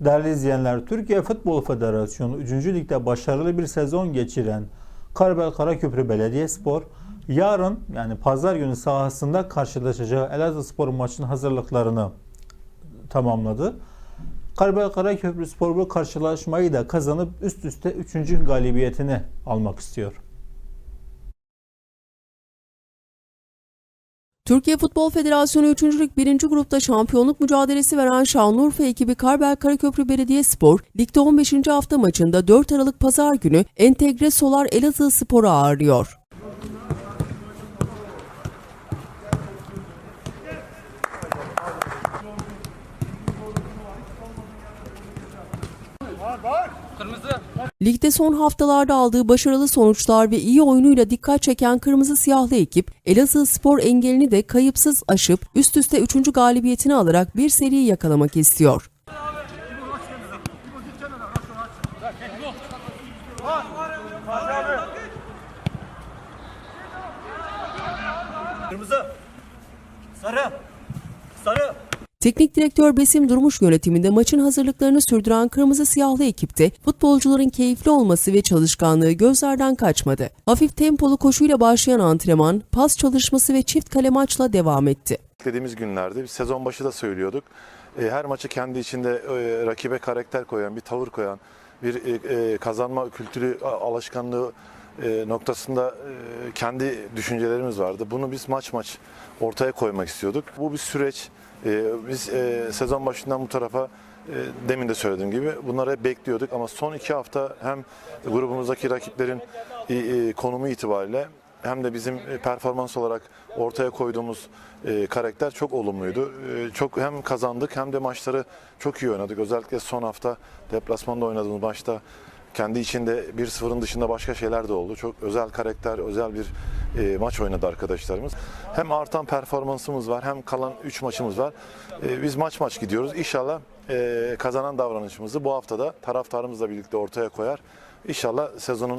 Değerli izleyenler, Türkiye Futbol Federasyonu 3. Lig'de başarılı bir sezon geçiren Karabel Karaköprü Belediyespor yarın yani pazar günü sahasında karşılaşacağı Elazığ Spor maçının hazırlıklarını tamamladı. Karabel Karaköprü Spor bu karşılaşmayı da kazanıp üst üste 3. galibiyetini almak istiyor. Türkiye Futbol Federasyonu 3. Lig 1. grupta şampiyonluk mücadelesi veren Şanlıurfa ekibi Karbel Karaköprü Belediyespor, ligde 15. hafta maçında 4 Aralık Pazar günü Entegre Solar Elazığ Spor'u ağırlıyor. Ligde son haftalarda aldığı başarılı sonuçlar ve iyi oyunuyla dikkat çeken kırmızı siyahlı ekip Elazığ Spor engelini de kayıpsız aşıp üst üste 3. galibiyetini alarak bir seri yakalamak istiyor. Kırmızı. Sarı. Sarı. Teknik direktör Besim Durmuş yönetiminde maçın hazırlıklarını sürdüren kırmızı siyahlı ekipte futbolcuların keyifli olması ve çalışkanlığı gözlerden kaçmadı. Hafif tempolu koşuyla başlayan antrenman, pas çalışması ve çift kale maçla devam etti. beklediğimiz günlerdi. Biz sezon başı da söylüyorduk. E, Her maçı kendi içinde e, rakibe karakter koyan, bir tavır koyan, bir e, kazanma kültürü, alışkanlığı noktasında kendi düşüncelerimiz vardı. Bunu biz maç maç ortaya koymak istiyorduk. Bu bir süreç. E, Biz e, sezon başından bu tarafa e, demin de söylediğim gibi bunları hep bekliyorduk ama son iki hafta hem grubumuzdaki rakiplerin konumu itibariyle hem de bizim e, performans olarak ortaya koyduğumuz karakter çok olumluydu. Çok hem kazandık hem de maçları çok iyi oynadık. Özellikle son hafta deplasmanda oynadığımız maçta kendi içinde 1-0'ın dışında başka şeyler de oldu. Çok özel karakter, özel bir e, maç oynadı arkadaşlarımız. Hem artan performansımız var hem kalan 3 maçımız var. E, biz maç maç gidiyoruz. İnşallah e, kazanan davranışımızı bu haftada taraftarımızla birlikte ortaya koyar. İnşallah sezonun